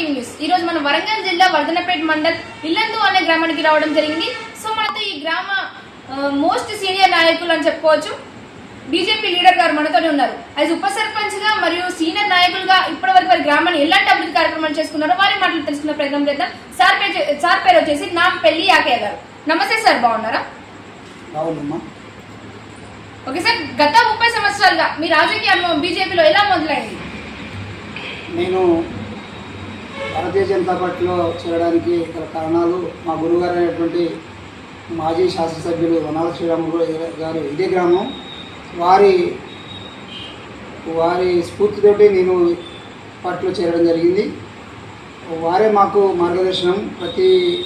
రోజు మన వరంగల్ జిల్లా వర్ధనపేట మండల్ ఇల్లందు అనే గ్రామానికి రావడం జరిగింది. సో మనతో ఈ గ్రామ మోస్ట్ సీనియర్ నాయకులు అని చెప్పుకోవచ్చు. బీజేపీ లీడర్ గారు మనతోనే ఉన్నారు. యాజ్ ఉప సర్పంచ్గా మరియు సీనియర్ నాయకులుగా ఇప్పటి వరకు వారి గ్రామాన్ని ఎలాంటి అభివృద్ధి కార్యక్రమాలు చేసుకున్నారో వారి మాటలు తెలుసుకునే ప్రయత్నం చేద్దాం. సార్ పేరు సార్ పేరు వచ్చేసి నా పెళ్ళి యాకయ్య గారు. నమస్తే సార్ బాగున్నారా? ఓకే సార్ గత ముప్పై సంవత్సరాలుగా మీ రాజకీయ అనుభవం బీజేపీలో ఎలా మొదలైంది? నేను భారతీయ జనతా పార్టీలో చేరడానికి గల కారణాలు మా గురుగారు అయినటువంటి మాజీ శాసనసభ్యులు వనాల శ్రీరాములు గారు. ఇదే గ్రామం. వారి వారి స్ఫూర్తితోటి నేను పార్టీలో చేరడం జరిగింది. వారే మాకు మార్గదర్శనం. ప్రతి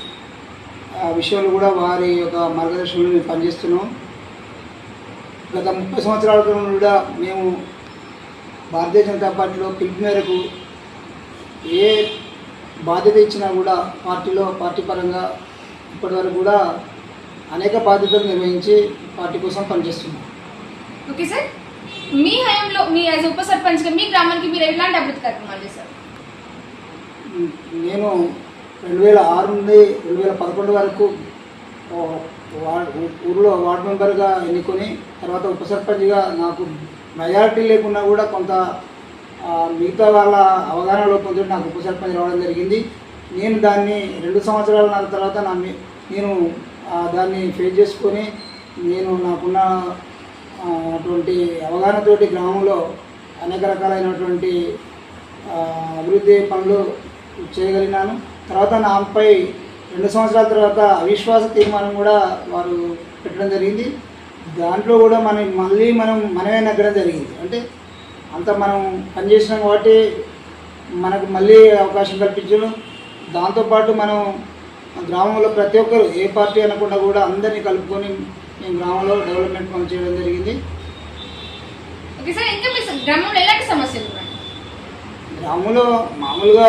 ఆ, విషయంలో కూడా వారి యొక్క మార్గదర్శనంలో మేము పనిచేస్తున్నాం. గత ముప్పై సంవత్సరాల క్రితం కూడా మేము భారతీయ జనతా పార్టీలో పిలుపు మేరకు ఏ బాధ్యత ఇచ్చినా కూడా పార్టీలో పార్టీ పరంగా ఇప్పటివరకు కూడా అనేక బాధ్యతలు నిర్వహించి పార్టీ కోసం పనిచేస్తున్నాం. Okay sir. మీ హయాంలో మీ యాజ్ ఉప సర్పంచ్గా మీ గ్రామానికి మీరు ఎలాంటి అభివృద్ధి కార్యక్రమాలు చేశారు? నేను రెండు వేల ఆరు నుండి రెండు వేల పదకొండు వరకు ఊర్లో వార్డ్ మెంబర్గా ఎన్నుకొని తర్వాత ఉప సర్పంచ్గా నాకు మెజారిటీ లేకున్నా కూడా కొంత మిగతా వాళ్ళ అవగాహన లోపంతో నాకు ఉప సర్పంచ్ రావడం జరిగింది. నేను దాన్ని రెండు సంవత్సరాల నా తర్వాత నా నేను దాన్ని ఫేస్ చేసుకొని నేను నాకున్న అటువంటి అవగాహనతోటి గ్రామంలో అనేక రకాలైనటువంటి అభివృద్ధి పనులు చేయగలిగినాను. తర్వాత నాపై రెండు సంవత్సరాల తర్వాత అవిశ్వాస తీర్మానం కూడా వారు పెట్టడం జరిగింది. దాంట్లో కూడా మనం మళ్ళీ మనం మనమే నగ్గడం జరిగింది. అంటే అంత మనం పనిచేసినాం కాబట్టి మనకు మళ్ళీ అవకాశం కల్పించడం దాంతోపాటు మనం గ్రామంలో ప్రతి ఒక్కరు ఏ పార్టీ అనకుండా కూడా అందరినీ కలుపుకొని మేము గ్రామంలో డెవలప్మెంట్ పని చేయడం జరిగింది. గ్రామంలో మామూలుగా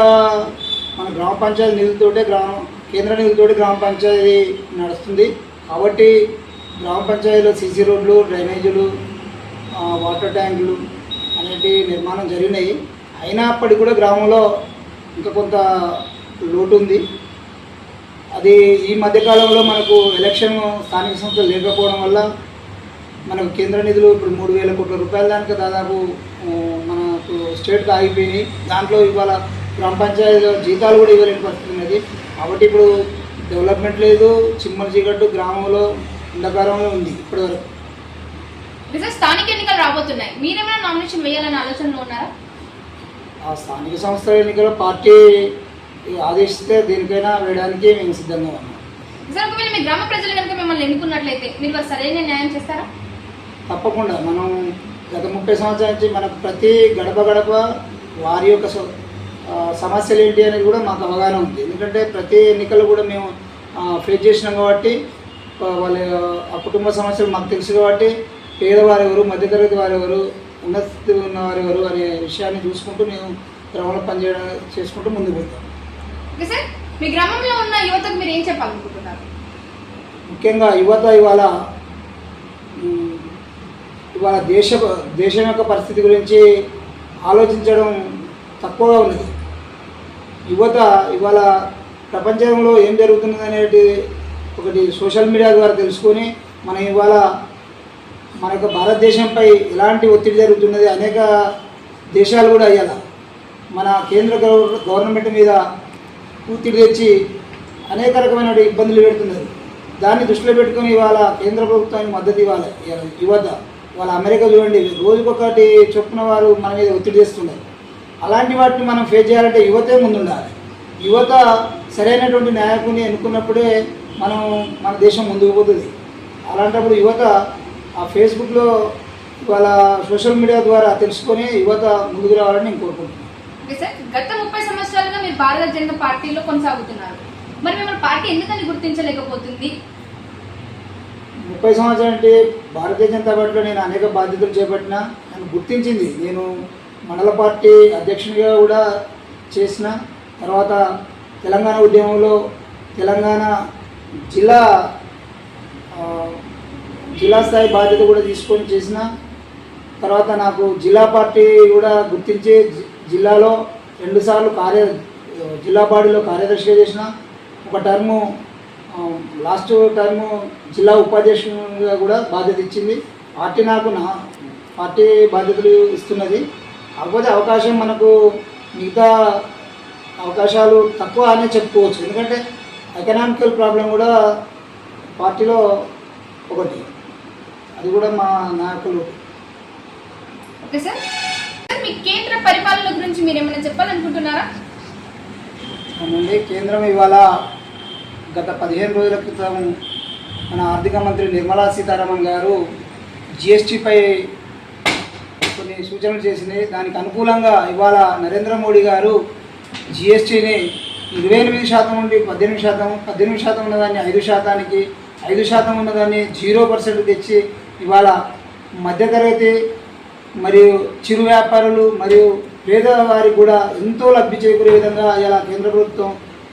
మన గ్రామ పంచాయతీ నిధులతోటే గ్రామ కేంద్ర నిధులతోటి గ్రామ పంచాయతీ నడుస్తుంది. కాబట్టి గ్రామ పంచాయతీలో సీసీ రోడ్లు డ్రైనేజీలు వాటర్ ట్యాంకులు అనేటి నిర్మాణం జరిగినాయి. అయినప్పటికీ కూడా గ్రామంలో ఇంకా కొంత లోటు ఉంది. అది ఈ మధ్యకాలంలో మనకు ఎలక్షన్ స్థానిక సంస్థలు లేకపోవడం వల్ల మనకు కేంద్ర నిధులు ఇప్పుడు మూడు వేల కోట్ల రూపాయల దానికి దాదాపు మనకు స్టేట్కి ఆగిపోయినాయి. దాంట్లో ఇవాళ గ్రామ పంచాయతీలో జీతాలు కూడా ఇవ్వలేని పరిస్థితి ఉన్నది. కాబట్టి ఇప్పుడు డెవలప్మెంట్ లేదు. చిమ్మల చీకట్టు గ్రామంలో అంధకారంలో ఉంది ఇప్పటివరకు. ఓకే సార్ స్థానిక ఎన్నికలు రాబోతున్నాయి. మీరేమైనా నామినేషన్ వేయాలనే ఆలోచనలో ఉన్నారా? ఆ స్థానిక సంస్థల ఎన్నికల్లో పార్టీ ఆదేశిస్తే దేనికైనా వేయడానికి మేము సిద్ధంగా ఉన్నాం. సార్ ఒకవేళ మీ గ్రామ ప్రజలు కనుక మిమ్మల్ని ఎన్నుకున్నట్లయితే మీరు వారు సరైన న్యాయం చేస్తారా? తప్పకుండా. మనం గత ముప్పై సంవత్సరాల నుంచి మనకు ప్రతి గడప గడప వారి యొక్క సమస్యలు ఏంటి అనేది కూడా మాకు అవగాహన ఉంది. ఎందుకంటే ప్రతి ఎన్నికలు కూడా మేము ఫేస్ చేసినాం కాబట్టి వాళ్ళ ఆ కుటుంబ సమస్యలు మాకు తెలుసు కాబట్టి పేదవారు ఎవరు మధ్యతరగతి వారు ఎవరు ఉన్నత స్థితిలో ఉన్నవారు ఎవరు అనే విషయాన్ని చూసుకుంటూ మేము గ్రామంలో పనిచేయడం చేసుకుంటూ ముందుకు ఓకే సార్ మీ గ్రామంలో ఉన్న యువతకు మీరు ఏం చెప్పాలనుకుంటున్నారు? ముఖ్యంగా యువత ఇవాళ ఇవాళ దేశ దేశం యొక్క పరిస్థితి గురించి ఆలోచించడం తక్కువగా ఉన్నది. యువత ఇవాళ ప్రపంచంలో ఏం జరుగుతున్నది అనేది ఒకటి సోషల్ మీడియా ద్వారా తెలుసుకొని మనం ఇవాళ మన యొక్క భారతదేశంపై ఎలాంటి ఒత్తిడి జరుగుతున్నది అనేక దేశాలు కూడా అయ్యాల. మన కేంద్ర గవర్నమెంట్ మీద ఒత్తిడి తెచ్చి అనేక రకమైన ఇబ్బందులు పెడుతున్నారు దాన్ని దృష్టిలో పెట్టుకొని ఇవాళ కేంద్ర ప్రభుత్వానికి మద్దతు ఇవ్వాలి. యువత వాళ్ళ అమెరికా చూడండి రోజుకొకటి చొప్పున వారు మన మీద ఒత్తిడి చేస్తున్నారు అలాంటి వాటిని మనం ఫేస్ చేయాలంటే యువతే ముందుండాలి. యువత సరైనటువంటి నాయకుని ఎన్నుకున్నప్పుడే మనం మన దేశం ముందుకు పోతుంది. అలాంటప్పుడు యువత ఆ ఫేస్బుక్లో వాళ్ళ సోషల్ మీడియా ద్వారా తెలుసుకొని యువత ముందుకు రావాలని నేను కోరుకుంటున్నాను. ఓకే సార్ గత ముప్పై సంవత్సరాలుగా మీరు భారత జనతా పార్టీలో కొనసాగుతున్నారు. మరి మిమ్మల్ని పార్టీ ఎందుకని గుర్తించలేకపోతుంది? ముప్పై సంవత్సరాలు అంటే భారతీయ జనతా పార్టీలో నేను అనేక బాధ్యతలు చేపట్టిన నన్ను గుర్తించింది నేను మండల పార్టీ అధ్యక్షునిగా కూడా చేసిన తర్వాత తెలంగాణ ఉద్యమంలో తెలంగాణ జిల్లా జిల్లా స్థాయి బాధ్యత కూడా తీసుకొని చేసిన తర్వాత నాకు జిల్లా పార్టీ కూడా గుర్తించి జిల్లాలో రెండుసార్లు కార్య జిల్లా బాడీలో కార్యదర్శిగా చేసిన ఒక టర్ము లాస్ట్ టర్ము జిల్లా ఉపాధ్యక్షునిగా కూడా బాధ్యత ఇచ్చింది. పార్టీ నాకు నా పార్టీ బాధ్యతలు ఇస్తున్నది. కాకపోతే అవకాశం మనకు మిగతా అవకాశాలు తక్కువ అనే చెప్పుకోవచ్చు. ఎందుకంటే ఎకనామికల్ ప్రాబ్లం కూడా పార్టీలో ఒకటి. అది కూడా మా నాయకులు. Okay sir. సార్ మీ కేంద్ర పరిపాలన గురించి మీరు ఏమైనా చెప్పాలనుకుంటున్నారా? అవునండి కేంద్రం ఇవాళ గత పదిహేను రోజుల క్రితం మన ఆర్థిక మంత్రి నిర్మలా సీతారామన్ గారు జిఎస్టీపై కొన్ని సూచనలు చేసింది దానికి అనుకూలంగా ఇవాళ నరేంద్ర మోడీ గారు జిఎస్టీని ఇరవై ఎనిమిది శాతం నుండి పద్దెనిమిది శాతం పద్దెనిమిది శాతం ఉన్నదాన్ని ఐదు శాతానికి ఐదు శాతం ఉన్నదాన్ని జీరో పర్సెంట్ తెచ్చి ఇవాళ మధ్యతరగతి మరియు చిరు వ్యాపారులు మరియు పేదవారికి కూడా ఎంతో లబ్ధి చేకూరే విధంగా ఇలా కేంద్ర ప్రభుత్వం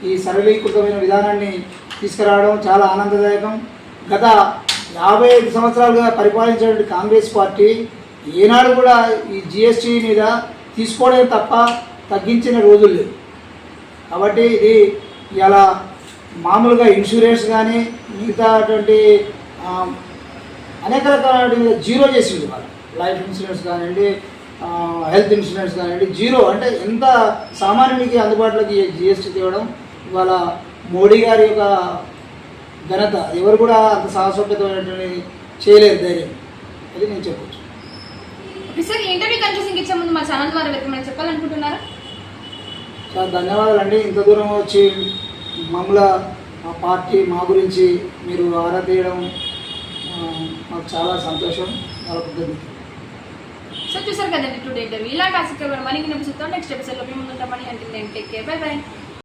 ఈ సరళీకృతమైన విధానాన్ని తీసుకురావడం చాలా ఆనందదాయకం. గత యాభై ఐదు సంవత్సరాలుగా పరిపాలించినటువంటి కాంగ్రెస్ పార్టీ ఏనాడు కూడా ఈ జిఎస్టీ మీద తీసుకోవడం తప్ప తగ్గించిన రోజులు లేవు. కాబట్టి ఇది ఇలా మామూలుగా ఇన్సూరెన్స్ కానీ మిగతాటువంటి అనేక రకాల జీరో చేసింది వాళ్ళు. లైఫ్ ఇన్సూరెన్స్ కానివ్వండి హెల్త్ ఇన్సూరెన్స్ కానివ్వండి జీరో అంటే ఎంత సామాన్యునికి అందుబాటులోకి జిఎస్టీ తేవడం ఇవాళ మోడీ గారి యొక్క ఘనత. ఎవరు కూడా అంత సాహసోపేతమైనటువంటి చేయలేరు ధైర్యం. అది నేను చెప్పొచ్చు. సార్ ఇంటర్వ్యూ ఇచ్చే ముందు మా ఛానల్ ద్వారా చెప్పాలనుకుంటున్నారా? చాలా ధన్యవాదాలండి. ఇంత దూరం వచ్చి మమ్మల్ని మా పార్టీ మా గురించి మీరు ఆరా తీయడం మాకు చాలా సంతోషం చాలా కృతజ్ఞత సో చూసారు కదండి టుడే ఇంటర్వ్యూ ఇలాంటి ఆసక్తి మనకి ఎపిసోడ్తో నెక్స్ట్ ఎపిసోడ్లో మేము ఉంటామని అంటే టేక్ కేర్ బై బై